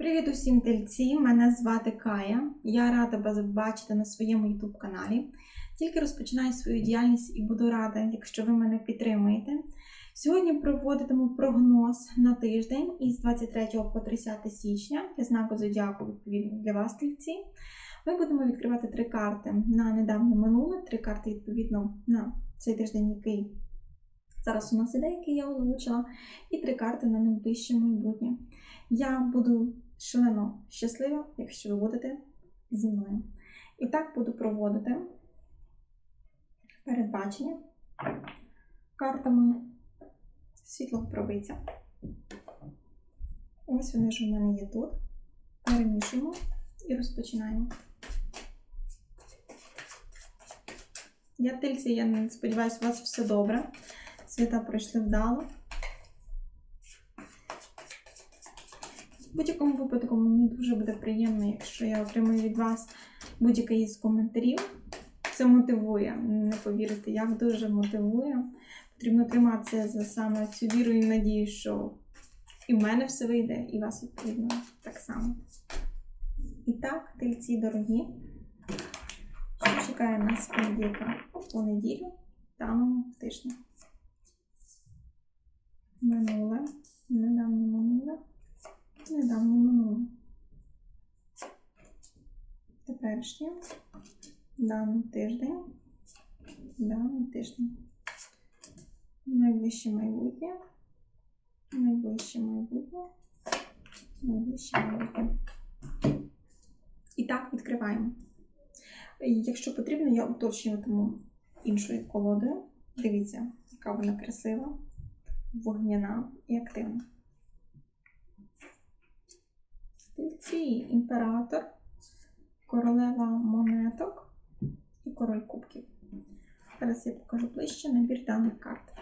Привіт усім тельці! Мене звати Кая. Я рада вас бачити на своєму YouTube каналі. Тільки розпочинаю свою діяльність і буду рада, якщо ви мене підтримуєте. Сьогодні проводитиму прогноз на тиждень із 23 по 30 січня для знаку зодіаку, відповідно для вас, тельці. Ми будемо відкривати три карти на недавнє минуле, три карти, відповідно, на цей тиждень, який зараз у нас іде, який я озвучила, і три карти на найближче майбутнє. Я буду шлено щаслива, якщо ви будете зі мною. І так буду проводити передбачення картами світлого пробиця. Ось вони ж у мене є тут. Перемішуємо і розпочинаємо. Я тильці, я сподіваюся, у вас все добре. Свята пройшли вдало. Будь-якому випадку мені дуже буде приємно, якщо я отримую від вас будь-який із коментарів. Це мотивує, не повірите, як дуже мотивує. Потрібно триматися за саме цю віру і надію, що і в мене все вийде, і вас відповідно так само. І так, тельці дорогі, що чекає нас понеділка по неділю даному тижні. Минуле, недавнє минуле недавнє минуле. Теперішнє, даний тиждень, даний тиждень. Найближче майбутнє, найближче майбутнє, найближче майбутнє. І так відкриваємо. Якщо потрібно, я уточнюватиму іншою колодою. Дивіться, яка вона красива, вогняна і активна. Стрільці імператор, королева монеток і король кубків. Зараз я покажу ближче набір даних карт.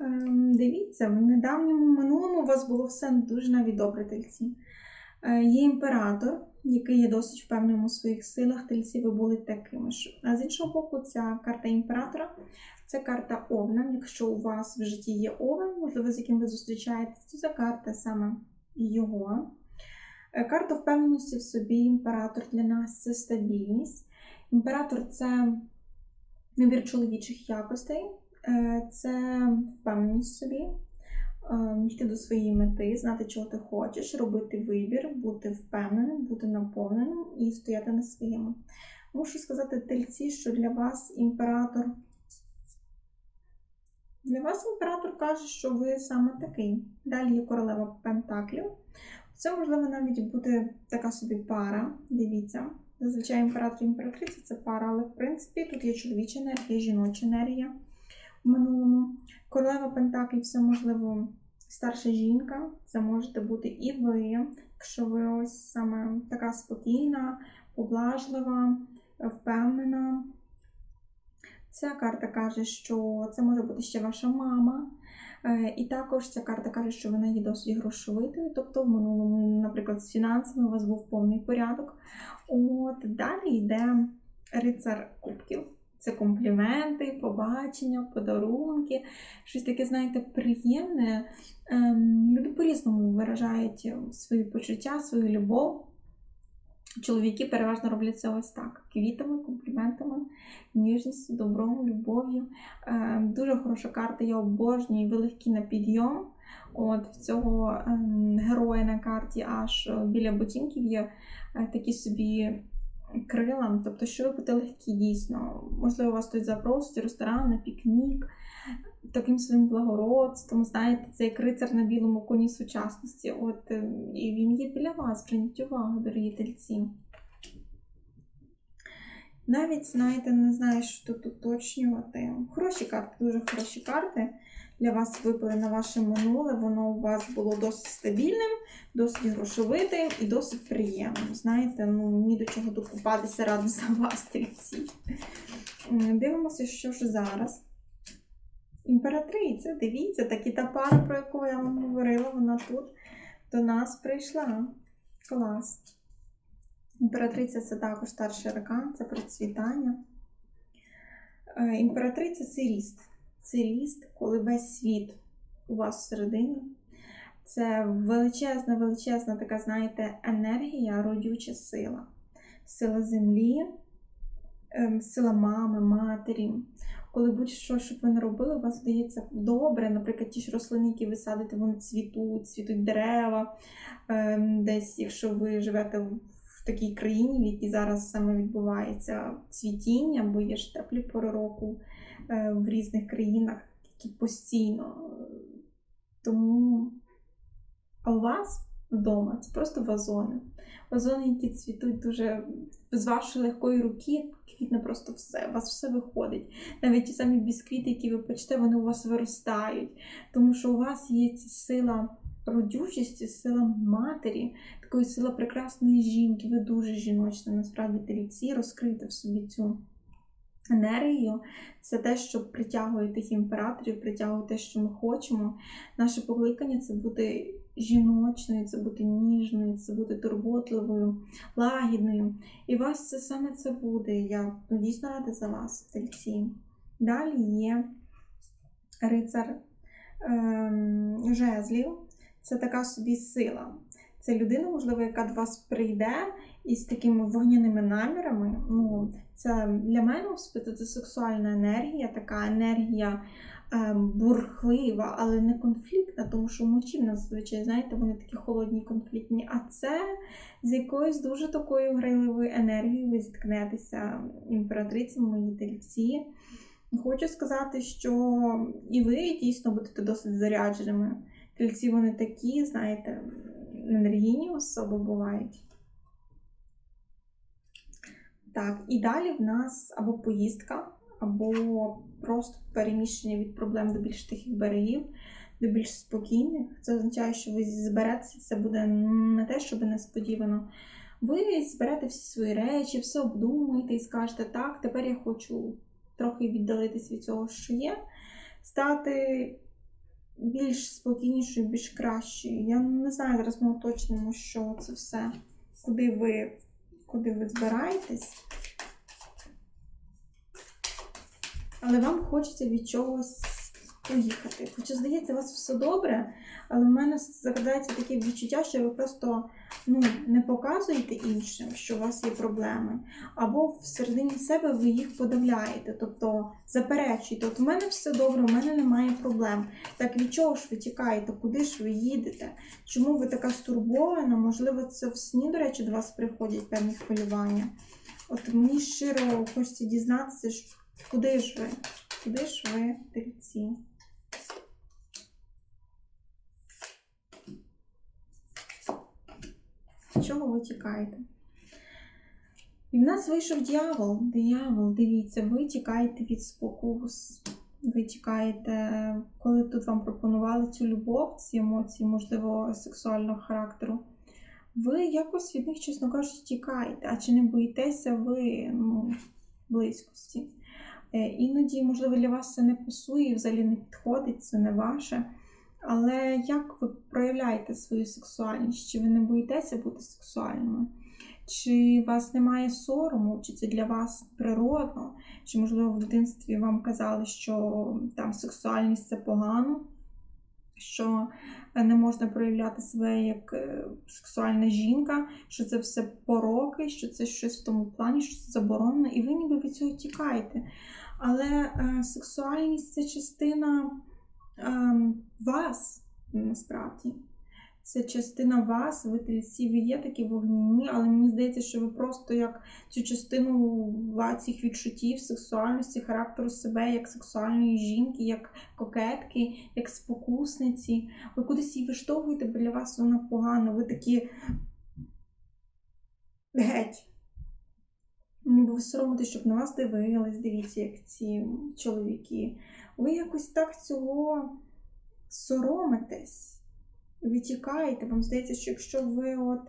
Ем, Дивіться, в недавньому минулому у вас було все дуже навіть добре тельці. Е, Є імператор, який є досить впевненим у своїх силах, тельці ви були такими ж. А з іншого боку, ця карта імператора це карта Овна. Якщо у вас в житті є Овен, можливо, з яким ви зустрічаєтесь, то це карта саме його. Е, Карта впевненості в собі, імператор для нас це стабільність. Імператор це набір чоловічих якостей, е, це впевненість в собі, е, йти до своєї мети, знати, чого ти хочеш, робити вибір, бути впевненим, бути наповненим і стояти на своєму. Мушу сказати тельці, що для вас імператор. Для вас імператор каже, що ви саме такий. Далі є королева Пентаклів. Це, можливо, навіть буде така собі пара. Дивіться. Зазвичай імператор і імператриця це пара, але в принципі тут є чоловіча енергія, жіноча енергія в минулому. Королева Пентаклів це, можливо, старша жінка. Це можете бути і ви, якщо ви ось саме така спокійна, поблажлива, впевнена. Ця карта каже, що це може бути ще ваша мама. Е, І також ця карта каже, що вона є досить грошовитою. Тобто, в минулому, наприклад, з фінансами у вас був повний порядок. От далі йде рицар кубків. Це компліменти, побачення, подарунки, щось таке, знаєте, приємне. Ем, Люди по-різному виражають свої почуття, свою любов. Чоловіки переважно роблять це ось так: квітами, компліментами, ніжністю, добром, любов'ю. Е, Дуже хороша карта, я обожнюю, ви легкі на підйом. От в цього е, героя на карті аж е, біля ботинків є е, такі собі крила. Тобто, що ви будете легкі дійсно. Можливо, вас хтось запросить ресторан, на пікнік, таким своїм благородством. Знаєте, це як рицар на білому коні сучасності. От, е, і він є біля вас, зверніть увагу, дорогі тельці. Навіть, знаєте, не знаю, що тут уточнювати. Хороші карти, дуже хороші карти. Для вас випали на ваше минуле, воно у вас було досить стабільним, досить грошовитим і досить приємним. Знаєте, ну ні до чого докупатися ради за вас, тельці. Дивимося, що ж зараз. Імператриця, дивіться, таки та пара, про яку я вам говорила, вона тут до нас прийшла. Клас. Імператриця це також старший аркан, це процвітання. Е, Імператриця це ріст. Це ріст, коли весь світ у вас всередині. Це величезна, величезна така, знаєте, енергія, родюча сила. Сила землі, ем, сила мами, матері. Коли будь-що, щоб ви не робили, у вас здається добре. Наприклад, ті ж рослини, які ви садите, вони цвітуть, цвітуть дерева. Ем, Десь, якщо ви живете в в такій країні, в якій зараз саме відбувається цвітіння, бо є ж теплі пори року е, в різних країнах, які постійно. е, Тому а у вас вдома це просто вазони. Вазони, які цвітуть дуже з вашої легкої руки, квітне просто все, у вас все виходить. Навіть ті самі бісквіти, які ви печете, вони у вас виростають. Тому що у вас є ця сила родючості, сила матері, такої сила прекрасної жінки. Ви дуже жіночна, насправді тельці, розкрийте в собі цю енергію. Це те, що притягує тих імператорів, притягує те, що ми хочемо. Наше покликання це бути жіночною, це бути ніжною, це бути турботливою, лагідною. І вас це саме це буде. Я ну, дійсно рада за вас, тельці. Далі є рицар ем, жезлів. Це така собі сила. Це людина, можливо, яка до вас прийде із такими вогняними намірами. Ну, це для мене це сексуальна енергія, така енергія бурхлива, але не конфліктна, тому що мочі в нас зазвичай, знаєте, вони такі холодні, конфліктні. А це з якоюсь дуже такою грайливою енергією ви зіткнетеся, імператриці, мої тельці. Хочу сказати, що і ви дійсно будете досить зарядженими. Тельці вони такі, знаєте, енергійні особи бувають. Так, і далі в нас або поїздка, або просто переміщення від проблем до більш тихих берегів, до більш спокійних. Це означає, що ви зберетеся, це буде не те, щоб несподівано. Ви зберете всі свої речі, все обдумуєте і скажете, так, тепер я хочу трохи віддалитись від цього, що є, стати більш спокійнішою, більш кращою. Я не знаю, зараз ми уточнимо, що це все, куди ви, куди ви збираєтесь. Але вам хочеться від чогось поїхати. Хоча, здається, у вас все добре, але в мене закрадається таке відчуття, що ви просто ну, не показуєте іншим, що у вас є проблеми, або всередині себе ви їх подавляєте, тобто заперечуєте, от у мене все добре, у мене немає проблем. Так від чого ж ви тікаєте, куди ж ви їдете? Чому ви така стурбована? Можливо, це в сні, до речі, до вас приходять певні хвилювання. От мені щиро хочеться дізнатися, що- куди ж ви? Куди ж ви, тельці? Чого ви тікаєте? І в нас вийшов дьявол. Диявол, дивіться, ви тікаєте від спокус. Ви тікаєте, коли тут вам пропонували цю любов, ці емоції, можливо, сексуального характеру. Ви якось від них, чесно кажучи, тікаєте. А чи не боїтеся ви ну, близькості? Е, Іноді, можливо, для вас це не пасує, взагалі не підходить, це не ваше. Але як ви проявляєте свою сексуальність? Чи ви не боїтеся бути сексуальними? Чи у вас немає сорому, чи це для вас природно? Чи, можливо, в дитинстві вам казали, що там сексуальність це погано, що е, не можна проявляти себе як е, сексуальна жінка, що це все пороки, що це щось в тому плані, що це заборонено, і ви ніби від цього тікаєте. Але е, сексуальність це частина ем, вас насправді. Це частина вас, ви тельці, ви є такі вогняні, але мені здається, що ви просто як цю частину цих відчуттів, сексуальності, характеру себе, як сексуальної жінки, як кокетки, як спокусниці. Ви кудись її виштовхуєте, бо для вас вона погана. Ви такі геть. Ніби ви соромитесь, щоб на вас дивились, дивіться, як ці чоловіки. Ви якось так цього соромитесь, ви тікаєте. Вам здається, що якщо ви от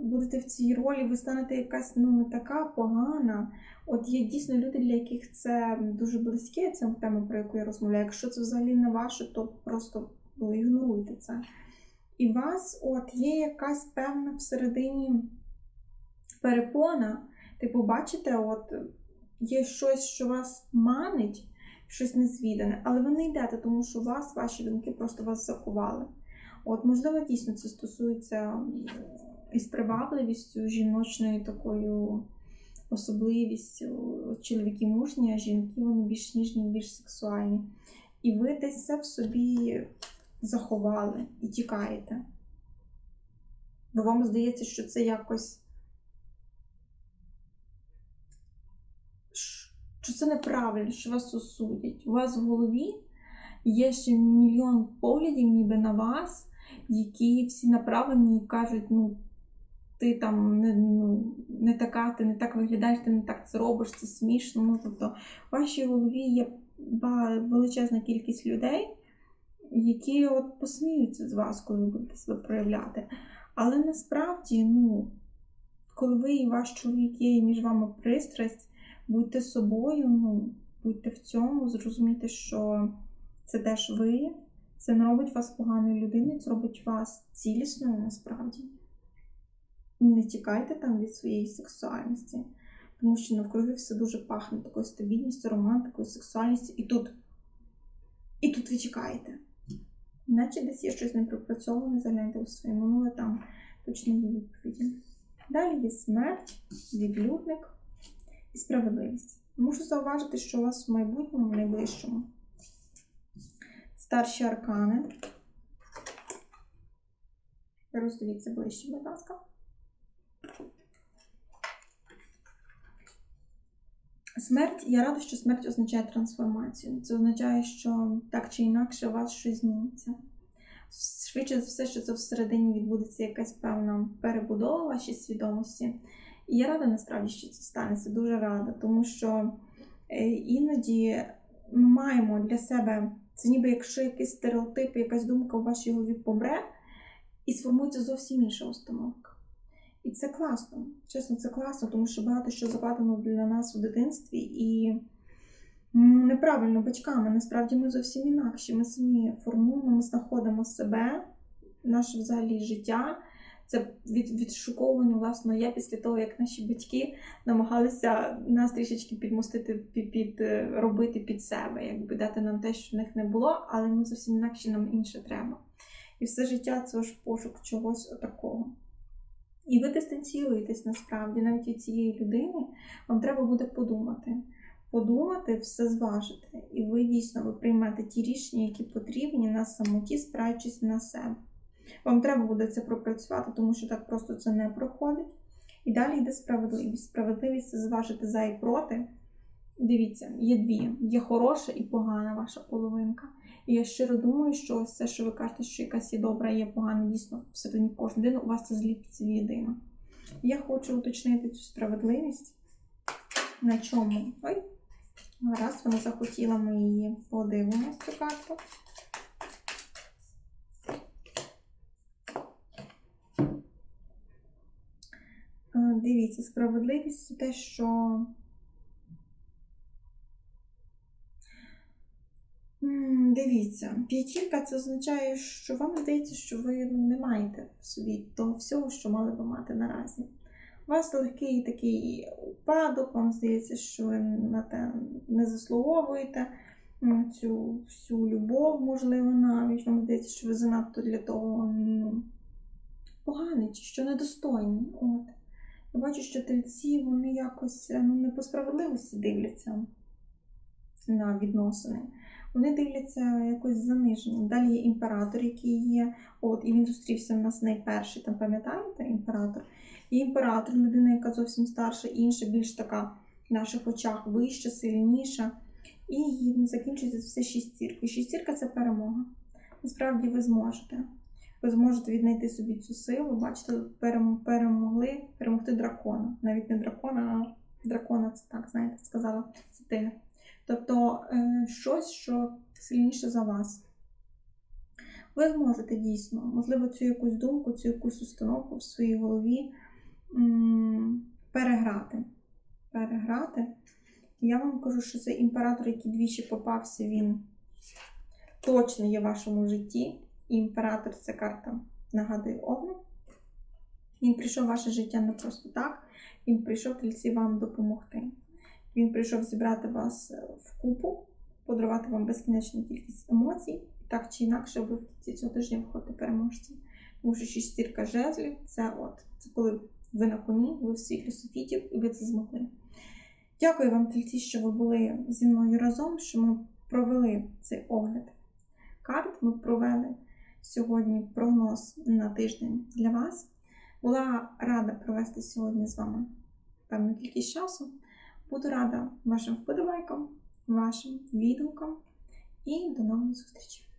будете в цій ролі, ви станете якась ну, не така погана. От є дійсно люди, для яких це дуже близьке, ця тема, про яку я розмовляю. Якщо це взагалі не ваше, то просто ну, ігноруйте це. І у вас от є якась певна всередині перепона. Типу, бачите, от є щось, що вас манить, щось незвідане, але ви не йдете, тому що вас, ваші думки просто вас заховали. От, можливо, дійсно це стосується із привабливістю, жіночною такою особливістю. Чоловіки мужні, а жінки вони більш ніжні, більш сексуальні. І ви десь це в собі заховали і тікаєте. Бо вам здається, що це якось. що це неправильно, що вас осудять. У вас в голові є ще мільйон поглядів ніби на вас, які всі направлені і кажуть, ну, ти там не, ну, не така, ти не так виглядаєш, ти не так це робиш, це смішно. Ну, тобто, в вашій голові є величезна кількість людей, які от посміються з вас, коли ви будете себе проявляти. Але насправді, ну, коли ви і ваш чоловік є, і між вами пристрасть, будьте собою, ну, будьте в цьому, зрозумійте, що це теж ви, це не робить вас поганою людиною, це робить вас цілісною насправді. Не тікайте там від своєї сексуальності, тому що навкруги все дуже пахне такою стабільністю, романтикою, сексуальністю, і тут, і тут ви тікаєте. Наче десь є щось непропрацьоване, загляньте у своє минуле, там точно є відповіді. Далі є смерть, відлюдник і справедливість. Можу зауважити, що у вас в майбутньому, найближчому, старші аркани. Роздивіться ближче, будь ласка. Смерть, я рада, що смерть означає трансформацію. Це означає, що так чи інакше у вас щось зміниться. Швидше за все, що це всередині відбудеться якась певна перебудова вашої свідомості. І я рада насправді, що це станеться, дуже рада, тому що е, іноді ми маємо для себе, це ніби якщо якийсь стереотип, якась думка в вашій голові помре, і сформується зовсім інша установка. І це класно. Чесно, це класно, тому що багато що закладено для нас у дитинстві і ну, неправильно батьками. Насправді ми зовсім інакші. Ми самі формуємо, ми знаходимо себе, наше взагалі життя. Це від, відшуковування власного я після того, як наші батьки намагалися нас трішечки підмостити, під, під, е, робити під себе, якби дати нам те, що в них не було, але ми зовсім інакше нам інше треба. І все життя це ж пошук чогось такого. І ви дистанціюєтесь насправді, навіть від цієї людини, вам треба буде подумати. Подумати, все зважити. І ви дійсно ви приймете ті рішення, які потрібні на самоті, спираючись на себе. Вам треба буде це пропрацювати, тому що так просто це не проходить. І далі йде справедливість. Справедливість це зважити за і проти. Дивіться, є дві: є хороша і погана ваша половинка. І я щиро думаю, що ось це, що ви кажете, що якась є добра, є погана, дійсно, всередині кожної людини, у вас це зліпиться єдино. Я хочу уточнити цю справедливість. На чому? Ой, раз вона захотіла, ми її подивимося цю карту. Е, Дивіться, справедливість це те, що Дивіться, п'ятірка це означає, що вам здається, що ви ну, не маєте в собі того всього, що мали би мати наразі. У вас легкий такий упадок, вам здається, що ви на те не заслуговуєте цю всю любов, можливо, навіть. Вам здається, що ви занадто для того ну, поганий чи що недостойний. От. Я бачу, що тельці вони якось ну, не по справедливості дивляться на відносини вони дивляться якось заниженням. Далі є імператор, який є. От, і він зустрівся в нас найперший, там пам'ятаєте, імператор? І імператор, людина, яка зовсім старша, інша, більш така в наших очах вища, сильніша. І закінчується все шістіркою. Шістірка це перемога. Насправді ви зможете. Ви зможете віднайти собі цю силу, бачите, перемогли, перемогти дракона. Навіть не дракона, а дракона це так, знаєте, сказала, це тигр. Тобто е, щось, що сильніше за вас. Ви зможете дійсно, можливо, цю якусь думку, цю якусь установку в своїй голові переграти. Переграти. Я вам кажу, що цей імператор, який двічі попався, він точно є в вашому житті. Імператор це карта, нагадую, Овну. Він прийшов в ваше життя не просто так, він прийшов тільці вам допомогти. Він прийшов зібрати вас в купу, подарувати вам безкінечну кількість емоцій. Так чи інакше, ви в кінці цього тижня виходите переможцем. Тому що шістірка жезлів це от це коли ви на коні, ви в світлі софітів і ви це змогли. Дякую вам, тільці, що ви були зі мною разом, що ми провели цей огляд карт. Ми провели сьогодні прогноз на тиждень для вас. Була рада провести сьогодні з вами певну кількість часу. Буду рада вашим вподобайкам, вашим відгукам і до нових зустрічей!